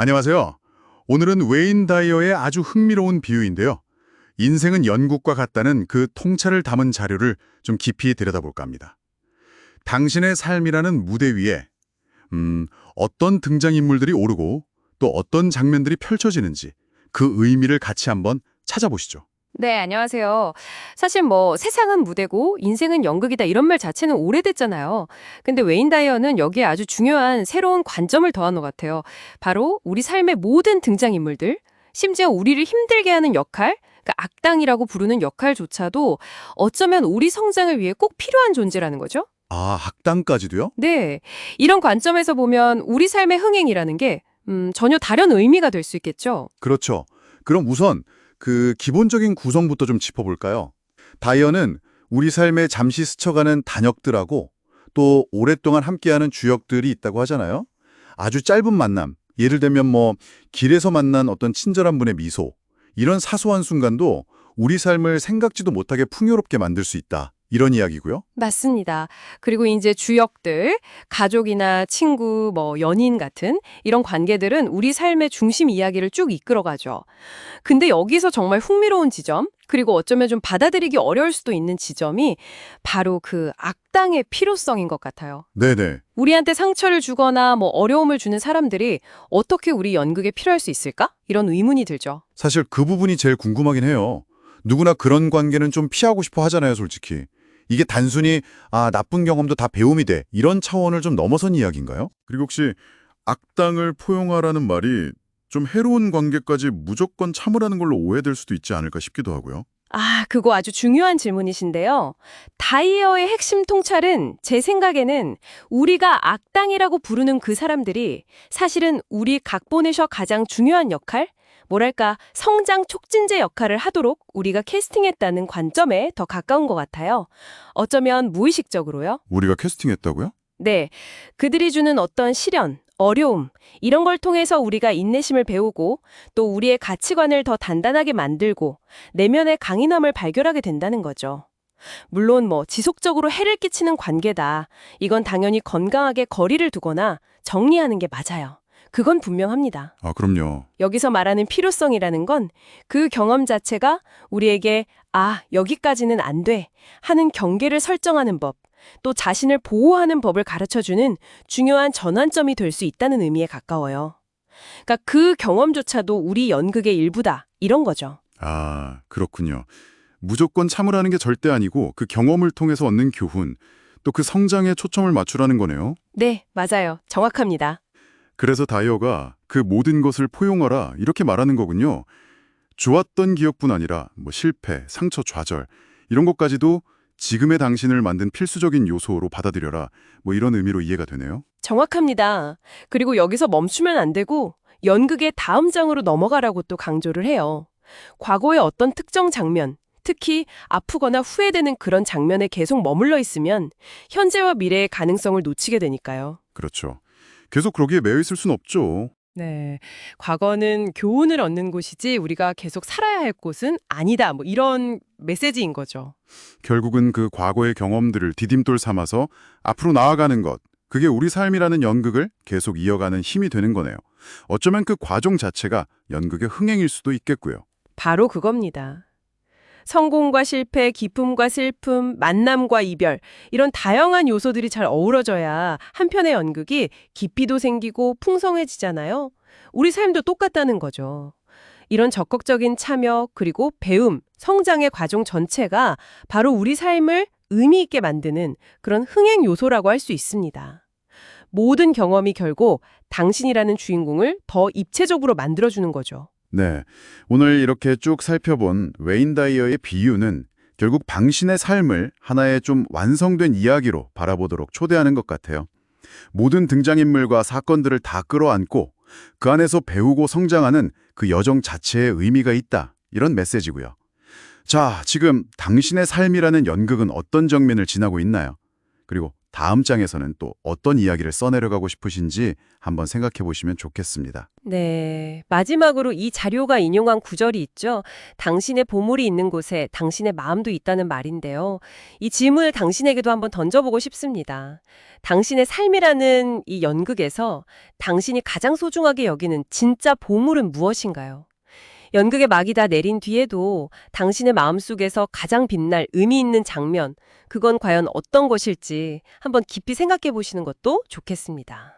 안녕하세요. 오늘은 웨인 다이어의 아주 흥미로운 비유인데요. 인생은 연극과 같다는 그 통찰을 담은 자료를 좀 깊이 들여다볼까 합니다. 당신의 삶이라는 무대 위에 음, 어떤 등장인물들이 오르고 또 어떤 장면들이 펼쳐지는지 그 의미를 같이 한번 찾아보시죠. 네, 안녕하세요. 사실 뭐 세상은 무대고 인생은 연극이다 이런 말 자체는 오래됐잖아요. 근데 웨인 다이어는 여기에 아주 중요한 새로운 관점을 더한 것 같아요. 바로 우리 삶의 모든 등장인물들, 심지어 우리를 힘들게 하는 역할, 그러니까 악당이라고 부르는 역할조차도 어쩌면 우리 성장을 위해 꼭 필요한 존재라는 거죠. 아, 학당까지도요? 네, 이런 관점에서 보면 우리 삶의 흥행이라는 게 음, 전혀 다른 의미가 될 수 있겠죠. 그렇죠. 그럼 우선 그 기본적인 구성부터 좀 짚어볼까요? 다이어는 우리 삶에 잠시 스쳐가는 단역들하고 또 오랫동안 함께하는 주역들이 있다고 하잖아요. 아주 짧은 만남, 예를 들면 뭐 길에서 만난 어떤 친절한 분의 미소, 이런 사소한 순간도 우리 삶을 생각지도 못하게 풍요롭게 만들 수 있다. 이런 이야기고요. 맞습니다. 그리고 이제 주역들, 가족이나 친구, 뭐 연인 같은 이런 관계들은 우리 삶의 중심 이야기를 쭉 이끌어가죠. 근데 여기서 정말 흥미로운 지점, 그리고 어쩌면 좀 받아들이기 어려울 수도 있는 지점이 바로 그 악당의 필요성인 것 같아요. 네네. 우리한테 상처를 주거나 뭐 어려움을 주는 사람들이 어떻게 우리 연극에 필요할 수 있을까? 이런 의문이 들죠. 사실 그 부분이 제일 궁금하긴 해요. 누구나 그런 관계는 좀 피하고 싶어 하잖아요, 솔직히. 이게 단순히 아 나쁜 경험도 다 배움이 돼 이런 차원을 좀 넘어선 이야기인가요? 그리고 혹시 악당을 포용하라는 말이 좀 해로운 관계까지 무조건 참으라는 걸로 오해될 수도 있지 않을까 싶기도 하고요. 아, 그거 아주 중요한 질문이신데요. 다이어의 핵심 통찰은 제 생각에는 우리가 악당이라고 부르는 그 사람들이 사실은 우리 각본에서 가장 중요한 역할, 뭐랄까 성장 촉진제 역할을 하도록 우리가 캐스팅했다는 관점에 더 가까운 것 같아요. 어쩌면 무의식적으로요. 우리가 캐스팅했다고요? 네, 그들이 주는 어떤 시련, 어려움, 이런 걸 통해서 우리가 인내심을 배우고 또 우리의 가치관을 더 단단하게 만들고 내면의 강인함을 발견하게 된다는 거죠. 물론 뭐 지속적으로 해를 끼치는 관계다. 이건 당연히 건강하게 거리를 두거나 정리하는 게 맞아요. 그건 분명합니다. 아, 그럼요. 여기서 말하는 필요성이라는 건 그 경험 자체가 우리에게 아, 여기까지는 안 돼. 하는 경계를 설정하는 법, 또 자신을 보호하는 법을 가르쳐 주는 중요한 전환점이 될 수 있다는 의미에 가까워요. 그러니까 그 경험조차도 우리 연극의 일부다. 이런 거죠. 아, 그렇군요. 무조건 참으라는 게 절대 아니고 그 경험을 통해서 얻는 교훈, 또 그 성장에 초점을 맞추라는 거네요. 네, 맞아요. 정확합니다. 그래서 다이어가 그 모든 것을 포용하라 이렇게 말하는 거군요. 좋았던 기억뿐 아니라 뭐 실패, 상처, 좌절 이런 것까지도 지금의 당신을 만든 필수적인 요소로 받아들여라 뭐 이런 의미로 이해가 되네요. 정확합니다. 그리고 여기서 멈추면 안 되고 연극의 다음 장으로 넘어가라고 또 강조를 해요. 과거의 어떤 특정 장면, 특히 아프거나 후회되는 그런 장면에 계속 머물러 있으면 현재와 미래의 가능성을 놓치게 되니까요. 그렇죠. 계속 그러기에 매여 있을 순 없죠. 네. 과거는 교훈을 얻는 곳이지 우리가 계속 살아야 할 곳은 아니다. 뭐 이런 메시지인 거죠. 결국은 그 과거의 경험들을 디딤돌 삼아서 앞으로 나아가는 것, 그게 우리 삶이라는 연극을 계속 이어가는 힘이 되는 거네요. 어쩌면 그 과정 자체가 연극의 흥행일 수도 있겠고요. 바로 그겁니다. 성공과 실패, 기쁨과 슬픔, 만남과 이별 이런 다양한 요소들이 잘 어우러져야 한 편의 연극이 깊이도 생기고 풍성해지잖아요. 우리 삶도 똑같다는 거죠. 이런 적극적인 참여 그리고 배움, 성장의 과정 전체가 바로 우리 삶을 의미 있게 만드는 그런 흥행 요소라고 할 수 있습니다. 모든 경험이 결국 당신이라는 주인공을 더 입체적으로 만들어주는 거죠. 네, 오늘 이렇게 쭉 살펴본 웨인 다이어의 비유는 결국 당신의 삶을 하나의 좀 완성된 이야기로 바라보도록 초대하는 것 같아요. 모든 등장인물과 사건들을 다 끌어안고 그 안에서 배우고 성장하는 그 여정 자체에 의미가 있다. 이런 메시지고요. 자, 지금 당신의 삶이라는 연극은 어떤 정면을 지나고 있나요? 그리고 다음 장에서는 또 어떤 이야기를 써내려가고 싶으신지 한번 생각해 보시면 좋겠습니다. 네. 마지막으로 이 자료가 인용한 구절이 있죠. 당신의 보물이 있는 곳에 당신의 마음도 있다는 말인데요. 이 질문을 당신에게도 한번 던져보고 싶습니다. 당신의 삶이라는 이 연극에서 당신이 가장 소중하게 여기는 진짜 보물은 무엇인가요? 연극의 막이 다 내린 뒤에도 당신의 마음속에서 가장 빛날 의미 있는 장면, 그건 과연 어떤 것일지 한번 깊이 생각해 보시는 것도 좋겠습니다.